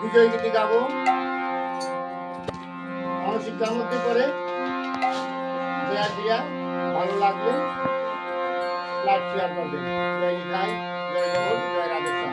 বিজয় গীতি গাবো মানসিক মধ্যে করে দেয়া দিয়া ভালো লাগবে লাইক শেয়ার করবেন জয় নিতাই জয় গৌর জয় রাধেশ্যাম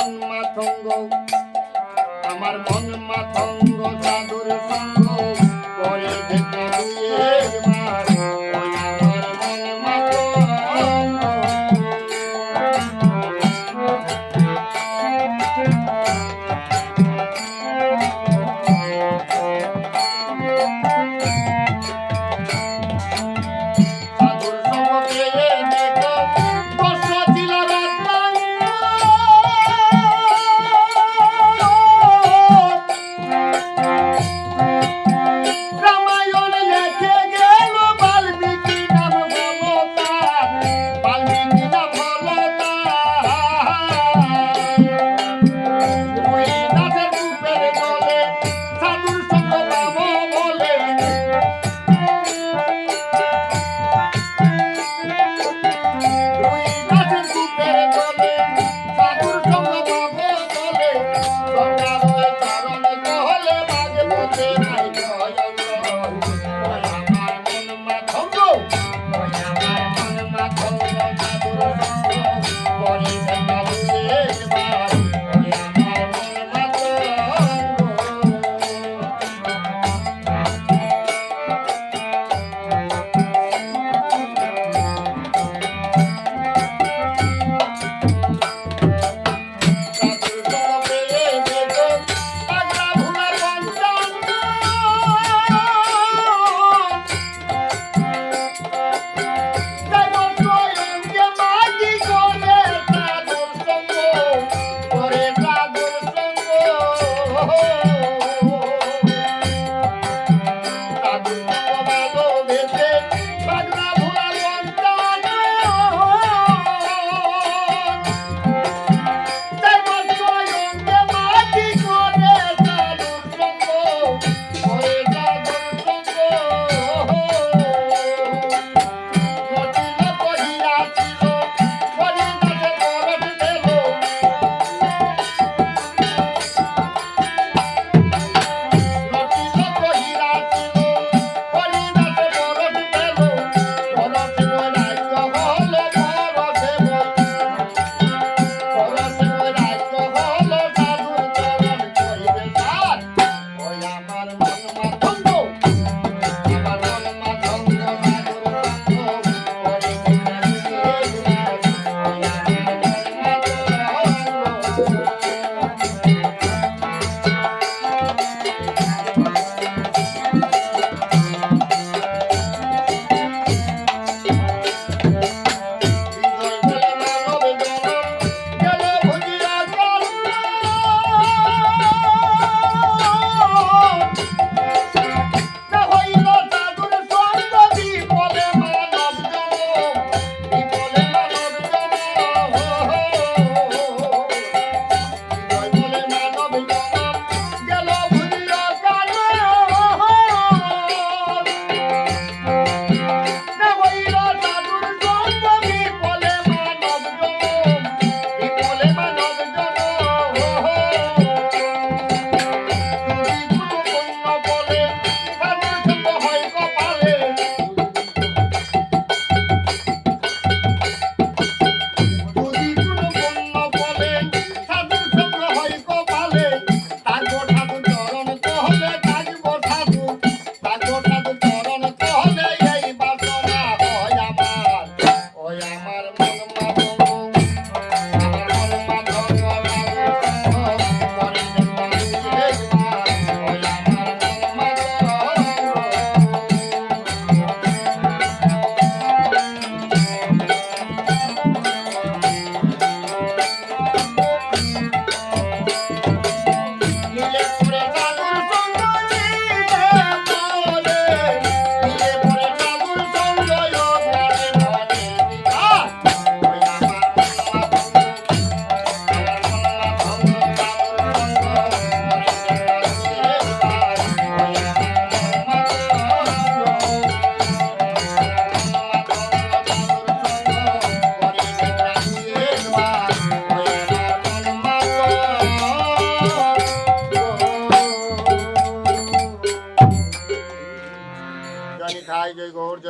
মন মাথঙ্গ। আমার মন মাথঙ্গ।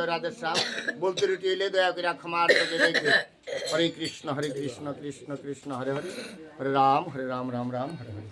জয় গৌর জয় রাধেশ্যাম বলতে রুটি এলে দয়া করে ক্ষমার তোকে দেখবে হরে কৃষ্ণ হরে কৃষ্ণ কৃষ্ণ কৃষ্ণ হরে হরে হরে রাম হরে রাম রাম রাম হরে হরে